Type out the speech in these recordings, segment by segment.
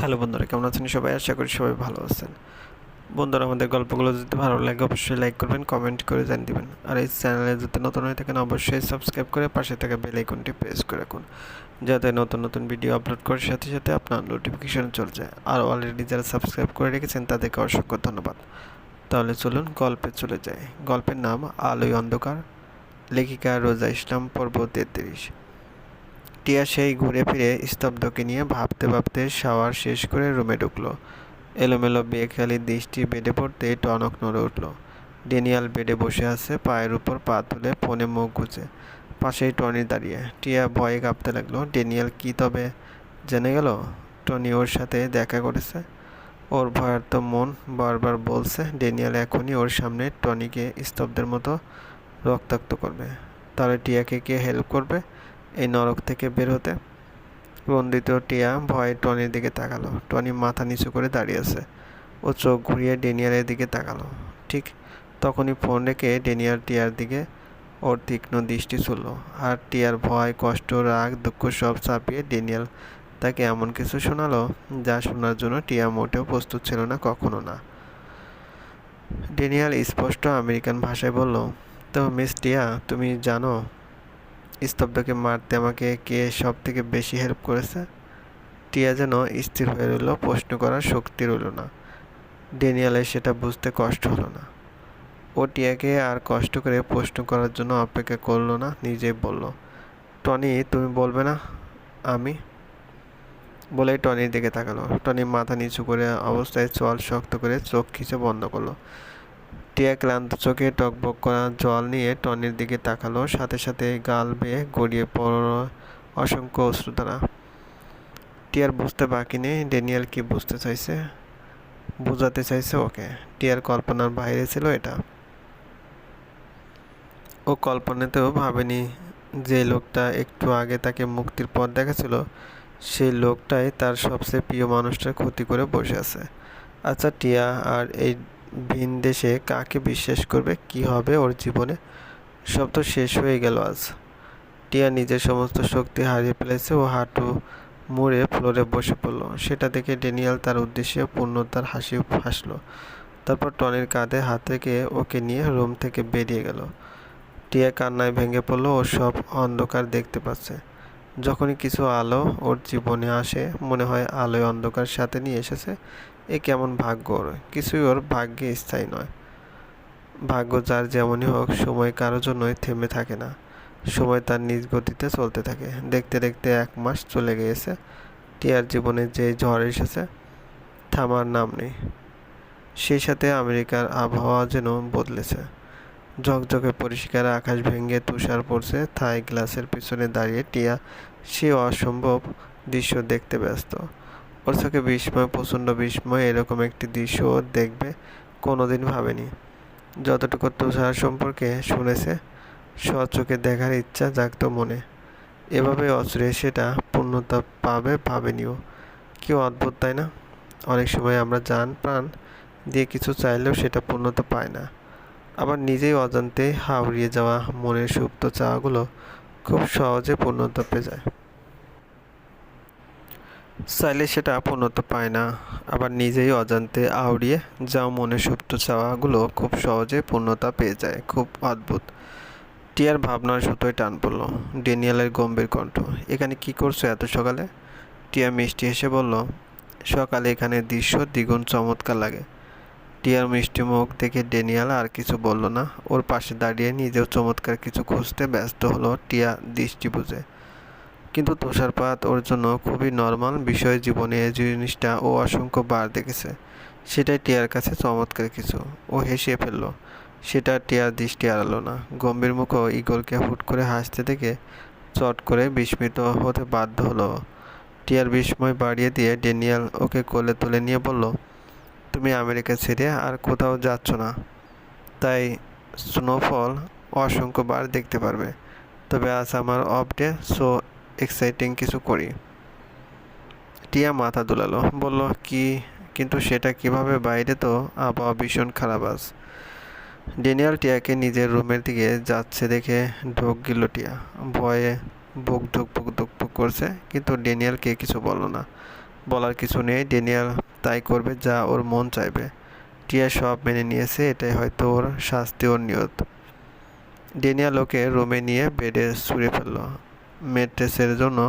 Hello বন্ধুরা, কেমন আছেন সবাই? আশা করি সবাই ভালো আছেন। বন্ধুরা, আমাদের গল্পগুলো যদি ভালো লাগে, অবশ্যই লাইক করবেন কমেন্ট করে জানিয়ে দেবেন। আর এই চ্যানেলে যদি নতুন হয়ে থাকেন, অবশ্যই সাবস্ক্রাইব করে পাশে থাকা বেল আইকনটি প্রেস করে রাখুন, যাতে নতুন নতুন ভিডিও আপলোড করার সাথে সাথে আপনার নোটিফিকেশন চলে যায়। আর অলরেডি যারা সাবস্ক্রাইব করে রেখেছেন, তাদেরকে অসংখ্য ধন্যবাদ। তাহলে চলুন গল্পে চলে যায় গল্পের নাম আলোয় অন্ধকার, লেখিকা রোজা ইসলাম, পর্ব তেত্রিশ। টিয়া সেই ঘুরে ফিরে স্তব্ধকে নিয়ে ভাবতে ভাবতে শাওয়ার শেষ করে রুমে ঢুকলো। এলোমেলো বেখেয়ালি দৃষ্টি বেডে পড়তে টনক নড়ে উঠল। ডেনিয়াল বেডে বসে আছে, পায়ের উপর পা তুলে ফোনে মুখ গুজে। পাশেই টনি দাঁড়িয়ে। টিয়া ভয়ে কাঁপতে লাগল, ডেনিয়াল কি তবে? জেনে গেল, টনি ওর সাথে দেখা করেছে। ওর ভয়ার্ত মন বারবার বলছে, ডেনিয়াল এখনই ওর সামনে টনিকে স্তব্ধের মতো রক্তাক্ত করবে। তাহলে টিয়াকে কে হেল্প করবে? এই নরক থেকে বের হতে। বন্দিত টিয়া ভয়ে টনির দিকে তাকালো। টনি মাথা নিচু করে দাঁড়িয়ে আছে ও চোখ ঘুরিয়ে ডেনিয়ালের দিকে তাকালো। ঠিক তখনই ফোন রেখে ডেনিয়াল টিয়ার দিকে ওর তীক্ষ্ণ দৃষ্টি ছিল আর টিয়ার ভয়, কষ্ট, রাগ, দুঃখ সব চাপিয়ে ডেনিয়াল তাকে এমন কিছু শোনালো যা শোনার জন্য টিয়া মোটেও প্রস্তুত ছিল না, কখনো না। ডেনিয়াল স্পষ্ট আমেরিকান ভাষায় বলল, তো মিস টিয়া, তুমি জানো স্তব্ধকে মারতে আমাকে কে সব থেকে বেশি হেল্প করেছে? টিয়া যেন স্থির হয়ে রইল, প্রশ্ন করার শক্তি রইল না। ডেনিয়ালের সেটা বুঝতে কষ্ট হলো না। ও টিয়াকে আর কষ্ট করে প্রশ্ন করার জন্য অপেক্ষা করল না, নিজেই বলল, টনি, তুমি বলবে না আমি? বলে টনির দিকে তাকালো। টনি মাথা নিচু করে অবস্থায় চল শক্ত করে চোখ খিচে বন্ধ করল। টিয়া ক্লান্ত চোখে টকবক করা জল নিয়ে টনির দিকে তাকালো, সাথে সাথে গাল বেয়ে গড়িয়ে পড়ল অসংখ্য অশ্রুধারা। টিয়ার বুঝতে বাকি নেই, ড্যানিয়েল কি বুঝতে চাইছে? বোঝাতে চাইছে ওকে। টিয়ার কল্পনার বাইরে ছিল এটা। ও কল্পনাতেও ভাবেনি যে লোকটা একটু আগে তাকে মুক্তির পথ দেখাছিল সেই লোকটাই তার সবচেয়ে প্রিয় মানুষটার ক্ষতি করে বসে আছে। আচ্ছা টিয়া, আর এই ভিন দেশে কাকে বিশ্বাস করবে? কি হবে ওর জীবনে? সব তো শেষ হয়ে গেল আজ। টিয়া নিজের সমস্ত শক্তি হারিয়ে ফেলেছে ও হাঁটু মুড়ে ফ্লোরে বসে পড়ল। সেটা দেখে ডেনিয়াল তার উদ্দেশ্যে পূর্ণতার হাসি হাসলো। তারপর টনির কাঁধে হাত রেখে ওকে নিয়ে রুম থেকে বেরিয়ে গেল। টিয়া কান্নায় ভেঙে পড়ল ও সব অন্ধকার দেখতে পাচ্ছে। যখনই কিছু আলো ওর জীবনে আসে, মনে হয় আলোয় অন্ধকার সাথে নিয়ে এসেছে, এ কেমন ভাগ্য ওর? কিছুই ওর ভাগ্যে স্থায়ী নয়। ভাগ্য যার যেমনই হোক, সময় কারোর জন্যই থেমে থাকে না। সময় তার নিজ গতিতে চলতে থাকে। দেখতে দেখতে এক মাস চলে গিয়েছে। টিয়ার জীবনে যে ঝড় এসেছে, থামার নাম নেই। সেই সাথে আমেরিকার আবহাওয়া যেন বদলেছে। ঝকঝকে পরিষ্কার আকাশ ভেঙে তুষার পড়ছে, থাই গ্লাসের পিছনে দাঁড়িয়ে টিয়া সে অসম্ভব দৃশ্য দেখতে ব্যস্ত। ওর চোখে বিস্ময়, প্রচণ্ড বিস্ময়, এরকম একটি দৃশ্য দেখবে কোনোদিন ভাবেনি। যতটুকু তুষার সম্পর্কে শুনেছে স্বচোখে দেখার ইচ্ছা জাগত মনে। এভাবে অচরে সেটা পূর্ণতা পাবে ভাবেনিও। কি অদ্ভুত, তাই না? অনেক সময় আমরা যান প্রাণ দিয়ে কিছু চাইলেও সেটা পূর্ণতা পায় না। নিজেই অজান্তে হাওড়িয়ে যাওয়া মনের সুপ্ত চাওয়াগুলো খুব সহজে পূর্ণতা পেয়ে যায়। চাইলে সেটা পূর্ণতা পায় না, আবার নিজেই অজান্তে আউড়িয়ে যাও মনে সুপ্ত চাওয়াগুলো খুব সহজে পূর্ণতা পেয়ে যায়। খুব অদ্ভুত। টিয়ার ভাবনার সুতোয় টান পড়ল। ডেনিয়ালের গম্ভীর কণ্ঠ, এখানে কি করছ এত সকালে? টিয়া মিষ্টি হেসে বলল, সকালে এখানে দৃশ্য দ্বিগুণ চমৎকার লাগে। টিয়ার মিষ্টি মুখ দেখে ডেনিয়াল আর কিছু বলল না। ওর পাশে দাঁড়িয়ে নিজেও চমৎকার কিছু খুঁজতে ব্যস্ত হলো টিয়া দৃষ্টি বুঝে। কিন্তু তুষারপাত ওর জন্য খুবই নর্মাল বিষয় জীবনে এই জিনিসটা ও অসংখ্য বার দেখেছে। সেটাই টিয়ার কাছে চমৎকার কিছু। ও হেসে ফেলল। সেটা টিয়ার দৃষ্টি আড়ালো না। গম্ভীর মুখও ইগলকে হুট করে হাসতে দেখে চট করে বিস্মিত হতে বাধ্য হলো। টিয়ার বিস্ময় বাড়িয়ে দিয়ে ডেনিয়াল ওকে কোলে তুলে নিয়ে বলল তুমি আমেরিকা ছেড়ে আর কোথাও যাচ্ছ না। তাই স্নোফল অসংখ্যবার দেখতে পারবে। তবে আজ আমার অফ ডে সো এক্সাইটিং কিছু করি। টিয়া মাথা দুলালো, বলল, কি? কিন্তু সেটা কীভাবে? বাইরে তো আবহাওয়া ভীষণ খারাপ আজ। ডেনিয়াল টিয়াকে নিজের রুমের দিকে যাচ্ছে দেখে ঢোক গেল টিয়া। ভয়ে বুক ধুক বুক ধুক করছে, কিন্তু ডেনিয়ালকে কিছু বলল না। বলার কিছু নেই ডেনিয়াল তাই করবে যা ওর মন চাইবে। টিয়া সব মেনে নিয়েছে, এটাই হয়তো ওর শাস্তি, ওর নিয়ত। ডেনিয়াল ওকে রুমে নিয়ে বেডে ছুঁড়ে ফেলল। মেট্রেসের জন্য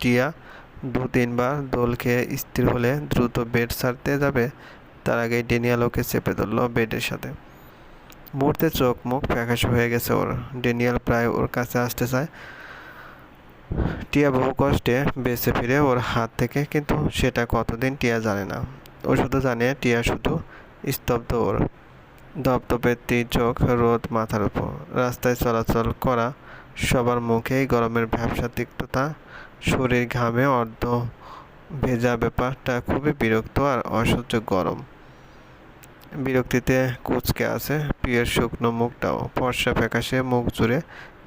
টিয়া দু, তিনবার দোল খেয়ে স্থির হলে দ্রুত বেড ছাড়তে যাবে, তার আগেই ডেনিয়াল ওকে চেপে ধরলো বেডের সাথে। মুহূর্তে চোখ মুখ ফ্যাকাশ হয়ে গেছে ওর। ডেনিয়াল প্রায় ওর কাছে আসতে চায় টিয়া বহু কষ্টে বেঁচে ফিরে ওর হাত থেকে, কিন্তু সেটা কতদিন টিয়া জানে না। ও শুধু জানে, টিয়া শুধু স্তব্ধ ওর। ধপধপে তীর চোখ, রোদ মাথার উপর। রাস্তায় চলাচল করা সবার মুখেই গরমের ব্যবসা তিক্ততা, শরীর ঘামে অর্ধ ভেজা ব্যাপারটা খুবই বিরক্ত আর অসহ্য গরম। বিরক্তিতে কুচকে আছে প্রিয়ের শুকনো মুখটাও। ফর্সা ফ্যাকাশে মুখ জুড়ে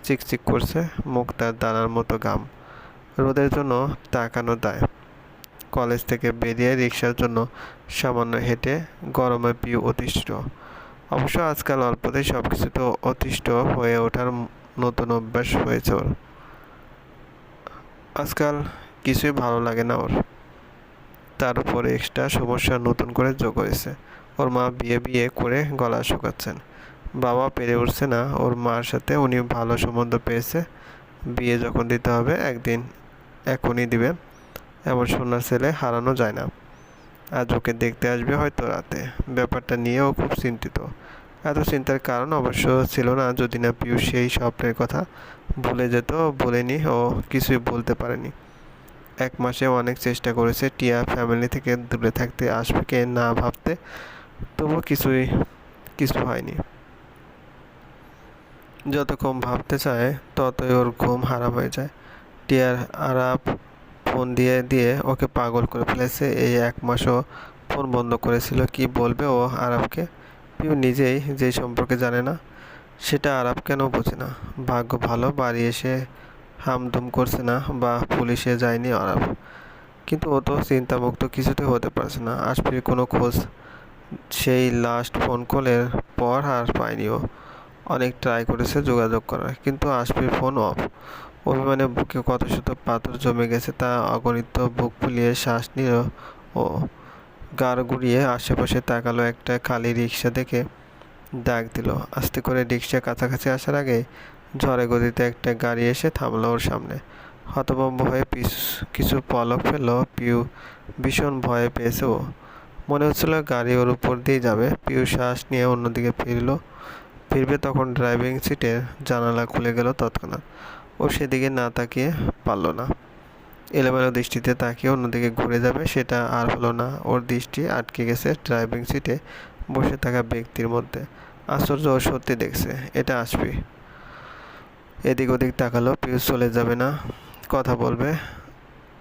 চিকচিক করছে, মুখ তার দানার মতো গাম। রোদের জন্য তাকানো দায়। কলেজ থেকে বেরিয়ে রিক্সার জন্য সামান্য হেঁটে গরমে পিউ অতিষ্ঠ। অবশ্য আজকাল অল্পতেই সব কিছুতে অতিষ্ঠ হয়ে ওঠার নতুন অভ্যাস হয়েছে ওর। আজকাল কিছুই ভালো লাগে না ওর। তার এক্সট্রা সমস্যা নতুন করে যোগ হয়েছে। ওর মা বিয়ে বিয়ে করে গলা শুকাচ্ছেন। বাবা পেরে উঠছে না, ওর মার সাথে। উনি ভালো সম্বন্ধ পেয়েছে। বিয়ে যখন দিতে হবে, একদিন এখনই দিবে। এমন সোনার ছেলে হারানো যায় না। আজ ওকে দেখতে আসবে হয়তো রাতে। ব্যাপারটা নিয়েও খুব চিন্তিত। এত চিন্তার কারণ অবশ্য ছিল না, যদি না পিয়ুষ সেই স্বপ্নের কথা ভুলে যেত, বলেনি ও কিছুই বলতে পারেনি। এক মাসে অনেক চেষ্টা করেছে টিয়া ফ্যামিলি থেকে দূরে থাকতে, আসবে কে না ভাবতে তবু কিছুই, কিছু হয়নি। যত কম ভাবতে চায়, ততই ওর ঘুম হারাম হয়ে যায়। টিয়ার আরাপ ফোন দিয়ে দিয়ে ওকে পাগল করে ফেলেছে। এই এক মাসও ফোন বন্ধ করেছিল। কি বলবে ও আরাবকে পিউ নিজেই যে সম্পর্কে জানে না, সেটা আরাব কেন বোঝে না? ভাগ্য ভালো, বাড়ি এসে হামদুম করছে না বা পুলিশে যায়নি আরাব কিন্তু ও তো চিন্তামুক্ত, কিছুতে হতে পারছে না। আশপির কোনো খোঁজ, সেই লাস্ট ফোন কলের পর আর পায়নি ও। অনেক ট্রাই করেছে যোগাযোগ করার, কিন্তু আশপির ফোন অফ অভিমানে বুকে কত শত পাথর জমে গেছে তা অগণিত বুক ফুলিয়ে শ্বাস নিল ও গাড় গুড়িয়ে আশেপাশে তাকালো একটা খালি রিক্সা দেখে ডাক দিল। আস্তে করে রিক্সা কাছাকাছি আসার আগে ঝড়ে গতিতে একটা গাড়ি এসে থামলো ওর সামনে। হতভম্ব হয়ে কিছু পলক ফেলল, পিউ ভীষণ ভয়ে পেয়েছে ও। মনে হচ্ছিল গাড়ি ওর উপর দিয়ে যাবে। পিউ শ্বাস নিয়ে অন্যদিকে ফিরল। ফিরবে তখন ড্রাইভিং সিটের জানালা খুলে গেল তৎক্ষণাৎ। ও সেদিকে না তাকিয়ে পারল না। এলোমেলো দৃষ্টিতে তাকিয়ে অন্যদিকে ঘুরে যাবে সেটা আর হলো না। ওর দৃষ্টি আটকে গেছে ড্রাইভিং সিটে বসে থাকা ব্যক্তির মধ্যে। আশ্চর্য ও সত্যি দেখছে, এটা আসবি। এদিক ওদিক তাকালো পিউস চলে যাবে না। কথা বলবে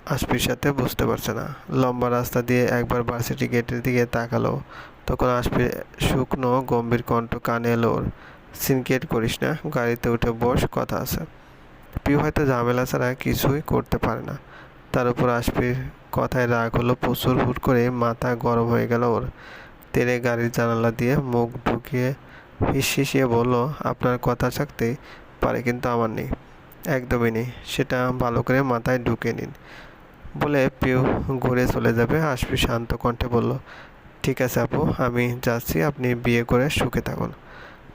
আশপির সাথে বুঝতে পারছে না। লম্বা রাস্তা দিয়ে একবার ভার্সিটি গেটের দিকে তাকালো। তখন আশপির শুকনো, গম্ভীর কণ্ঠ, কানে এলো ওর সিনকেট করিস না, গাড়িতে উঠে বস, কথা আছে। পিউ হয়তো ঝামেলা ছাড়া কিছুই করতে পারে না। তার উপর আশপির কথায় রাগ হলো, প্রচুর হুট করে মাথা গরম হয়ে গেল ওর। তেরে গাড়ির জানালা দিয়ে মুখ ঢুকিয়ে হিসিয়ে বলল, আপনার কথা থাকতে পারে কিন্তু আমার নেই। একদমই নেই। সেটা ভালো করে মাথায় ঢুকে নিন। বলে পিউ ঘুরে চলে যাবে। আশপি শান্ত কণ্ঠে বলল ঠিক আছে আপু, আমি যাচ্ছি, আপনি বিয়ে করে সুখে থাকুন।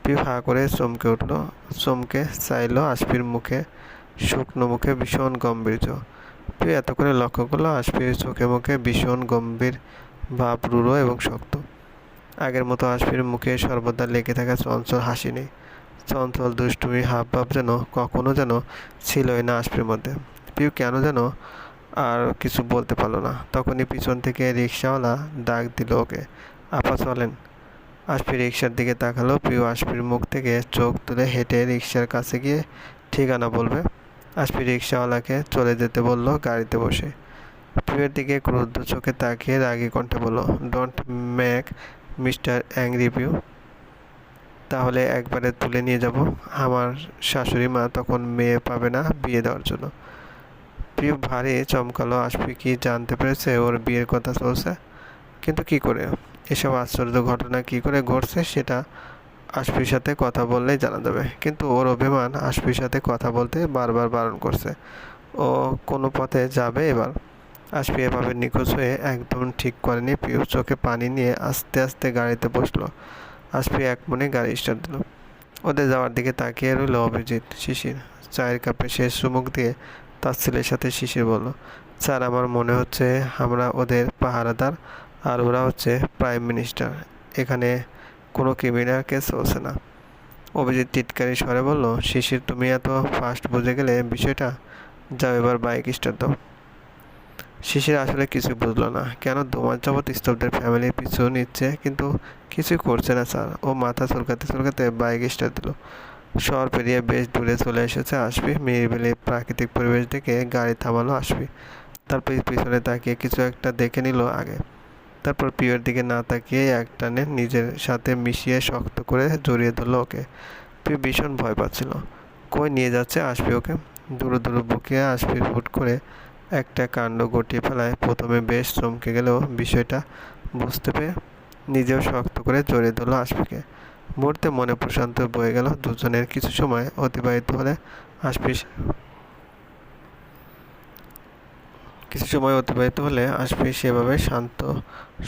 পিউ হা করে চমকে উঠল, চমকে চাইল আশপির মুখে, শুকনো মুখে ভীষণ গম্ভীর্য পিউ এত করে লক্ষ্য করল আশপির চোখে মুখে ভীষণ গম্ভীর, ভাব রুড়ো এবং শক্ত। আগের মতো আশপির মুখে সর্বদা লেগে থাকা চঞ্চল হাসি নেই। চঞ্চল দুষ্টুমি হাব ভাব যেন কখনো যেন ছিলই না আশপির মধ্যে। পিউ কেন যেন আর কিছু বলতে পারল না। তখনই পিছন থেকে রিক্সাওয়ালা ডাক দিল ওকে। আপা চলেন। আশপি রিক্সার দিকে তাকালো। পিউ আশপির মুখ থেকে চোখ তুলে হেঁটে রিক্সার কাছে গিয়ে ঠিকানা বলবে। আশপি রিক্সাওয়ালাকে চলে যেতে বলল গাড়িতে বসে। পিউয়ের দিকে ক্রুদ্ধ চোখে তাকিয়ে রাগি কণ্ঠে বলল don't make mister angry Piu তাহলে একবারে তুলে নিয়ে যাব। আমার শাশুড়ি মা তখন মেয়ে পাবে না বিয়ে দেওয়ার জন্য। প্রিয় ভারী চমকালো আশপি কি জানতে পেরেছে? ওর বিয়ের কথা চলছে। কিন্তু কি করে? এসব আশ্চর্য ঘটনা কি করে ঘটছে সেটা আশপির সাথে কথা বললেই জানা যাবে। কিন্তু ওর অভিমান আশপির সাথে কথা বলতে বারবার বারণ করছে। ও কোনো পথে যাবে এবার? আশফি এভাবে নিখোঁজ হয়ে একদম ঠিক করেনি পিউ চোখে পানি নিয়ে আস্তে আস্তে গাড়িতে বসল। আশফি এক মনে গাড়ি স্টার্ট দিল। ওদের যাওয়ার দিকে তাকিয়ে রইল অভিজিৎ, শিশির। চায়ের কাপে শেষ চুমুক দিয়ে তার ছেলের সাথে শিশির বলল, স্যার, আমার মনে হচ্ছে আমরা ওদের পাহারাদার আর ওরা হচ্ছে প্রাইম মিনিস্টার। এখানে কোনো ক্রিমিনাল কেস হচ্ছে না। অভিজিৎ টিটকারি স্বরে বলল, শিশির, তুমি এত ফাস্ট বুঝে গেলে বিষয়টা? যাও এবার বাইক স্টার্ট দাও। শিশির আসলে কিছু বুঝলো না। কেন? দোমার যাবৎ স্তব্ধের ফ্যামিলির পিছু নিচ্ছে, কিন্তু কিছুই করছে না, স্যার। ও মাথা চুলকাতে চুলকাতে বাইক স্টার্ট দিল। শহর পেরিয়ে বেশ দূরে চলে এসেছে, আসবি। মেয়েবেলে প্রাকৃতিক পরিবেশ দেখে গাড়ি থামালো, আসবি। তারপর পিছনে তাকিয়ে কিছু একটা দেখে নিল আগে। তারপর প্রিয়র দিকে না তাকিয়ে এক টানে নিজের সাথে মিশিয়ে শক্ত করে জড়িয়ে ধরলো ওকে। প্রিয় ভীষণ ভয় পাচ্ছিল। কই নিয়ে যাচ্ছে, আসবি ওকে? দূরে দূরে বুকে আসবি হুট করে একটা কাণ্ড গটিয়ে ফেলায়। প্রথমে বেশ চমকে গেলেও বিষয়টা বুঝতে পেরে নিজেও শক্ত করে জড়িয়ে ধরলো আসবিকে। মুহূর্তে মনে প্রশান্ত বয়ে গেল, দুজনের কিছু সময় অতিবাহিত হলে আসবি কিছু সময় অতিবাহিত হলে আসবি সেভাবে শান্ত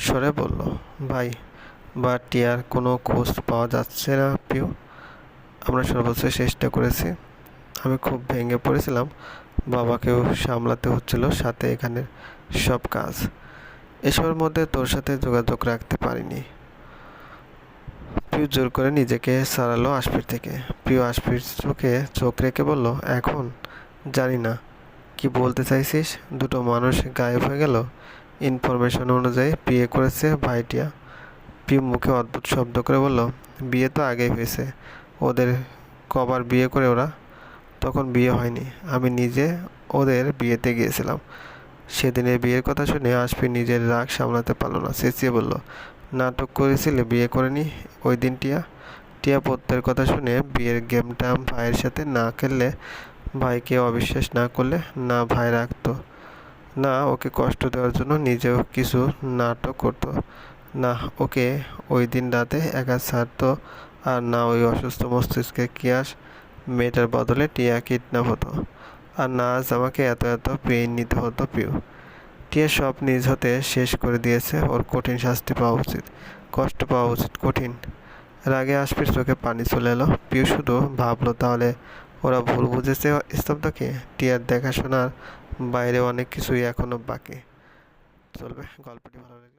স্বরে বলল, ভাই বা টিয়ার কোনো খোঁজ পাওয়া যাচ্ছে না, পিউ। আমরা সর্বোচ্চ চেষ্টা করেছি। আমি খুব ভেঙে পড়েছিলাম। বাবাকেও সামলাতে হচ্ছিল সাথে এখানের সব কাজ। এসবের মধ্যে তোর সাথে যোগাযোগ রাখতে পারিনি। পিউ জোর করে নিজেকে সারালো আশপির থেকে। পিউ আশপির চোখে চোখ রেখে বলল, এখন? জানি না। কি বলতে চাইছিস? দুটো মানুষ গায়েব হয়ে গেল। ইনফরমেশন অনুযায়ী বিয়ে করেছে ভাইটিয়া। পিউ মুখে অদ্ভুত শব্দ করে বলল, বিয়ে তো আগেই হয়েছে। ওদের কবার বিয়ে করে ওরা। তখন বিয়ে হয়নি। আমি নিজে ওদের বিয়েতে গিয়েছিলাম। সেদিনের বিয়ের কথা শুনে আশফি নিজের রাগ সামলাতে পারল না। চেঁচিয়ে বলল, নাটক করেছিলে, বিয়ে করেনি ওই দিন টিয়া? টিয়া পত্রের কথা শুনে বিয়ের গেমটা ভাইয়ের সাথে না খেললে ভাইকে অবিশ্বাস না করলে না ভাই রাখতো। না, ওকে কষ্ট দেওয়ার জন্য নিজেও কিছু নাটক করতো। না, ওকে ওই দিন রাতে একা ছাড়তো আর না ওই অসুস্থ মস্তিষ্কে কিয়াস মেয়েটার বদলে টিয়া কিডন্যাপ হতো। আর না আজ আমাকে এত এত পেইন নিতে হতো পিউ টিয়া সব নিজ হতে শেষ করে দিয়েছে ওর কঠিন শাস্তি পাওয়া উচিত, কষ্ট পাওয়া উচিত, কঠিন। রাগে আসপির চোখে পানি চলে এলো। পিউ শুধু ভাবলো তাহলে ওরা ভুল বুঝেছে স্তব্ধকে। টিয়ার দেখাশোনার বাইরে অনেক কিছুই এখনও বাকি। চলবে, গল্পটি ভালো লাগল।